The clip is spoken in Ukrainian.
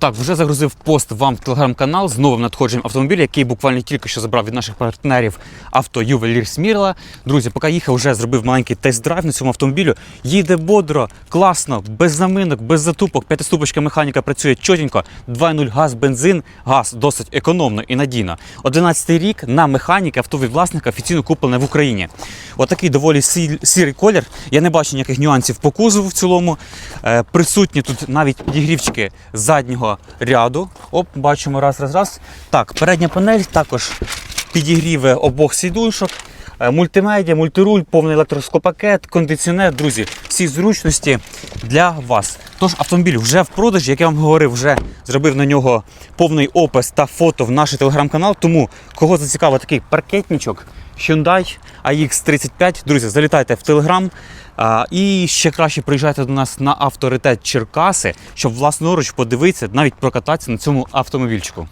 Так, вже загрузив пост вам в телеграм-канал з новим надходженням автомобіля, який буквально тільки що забрав від наших партнерів авто Ювелір Смірла. Друзі, поки їхав, вже зробив маленький тест-драйв на цьому автомобілю. Їде бодро, класно, без заминок, без затупок. П'ятиступочка механіка працює чотенько. 2.0 газ, бензин, газ досить економно і надійно. 11 рік на механіки авто від власника офіційно куплене в Україні. Отакий доволі сірий колір. Я не бачу ніяких нюансів по кузову в цілому. Е, присутні тут навіть підігрівчики заднього ряду. Оп, бачимо раз, раз, раз. Так, передня панель також підігріви обох сідушок. Е, Мультимедіа, мультируль, повний електросклопакет, кондиціонер, друзі, всі зручності для вас. Тож автомобіль вже в продажі, як я вам говорив, вже зробив на нього повний опис та фото в наш телеграм-канал. Тому кого зацікавив такий паркетничок, Hyundai AX35, друзі, залітайте в телеграм. І ще краще приїжджайте до нас на авторитет Черкаси, щоб власноруч подивитися, навіть прокататися на цьому автомобільчику.